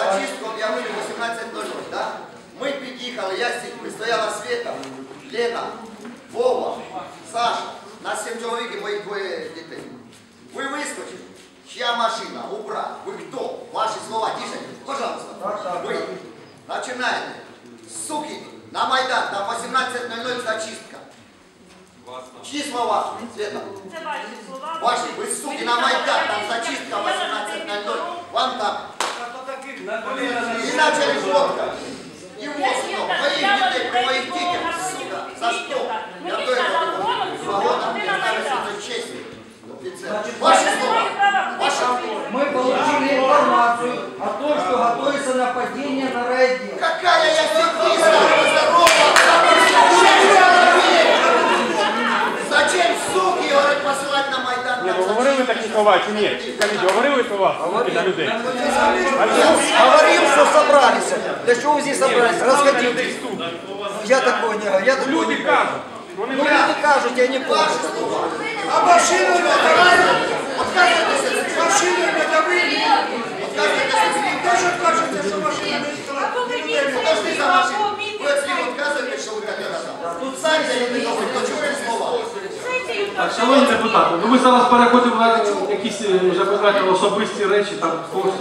зачистку об'явили 18.00, так? Ми під'їхали, я сі- стояла Света, Лена, Вова, Саша, нас сім чоловік і моїх двоє дітей. Ви вискочили, чия машина, убрать, ви хто? Ваші слова, тише, пожалуйста. Ви починаєте, суки, на Майдан, там 18.00 зачистка. Чьи слова, Света? Це ваші слова. Ваши, вы суки, на Майдан, там зачистка 18.00. Вам там. И начали фотка. И вот, что, моих детей, при моих детях, сука, за что? Я то это Свобода, мне кажется, это честь. Ваши слова, ваши Мы получили информацию о том, что готовится нападение на райотдел. Какая я фигуриста, Зачем, суки, говорят, посылать на Майдан? Ні, ну говорили такі слова чи ні? Скажіть, говорили слова суки на людей? Говорил, что собрались. Для чего вы здесь собрались? Расходитесь. Я такого не говорю. Я такого не Люди говорю. кажуть. Вони Ну люди кажут, я не понял. А машину не давали? Машину Так, шановні депутати, ну ми зараз переходимо на якісь е, вже ви знаєте, особисті речі, там когось.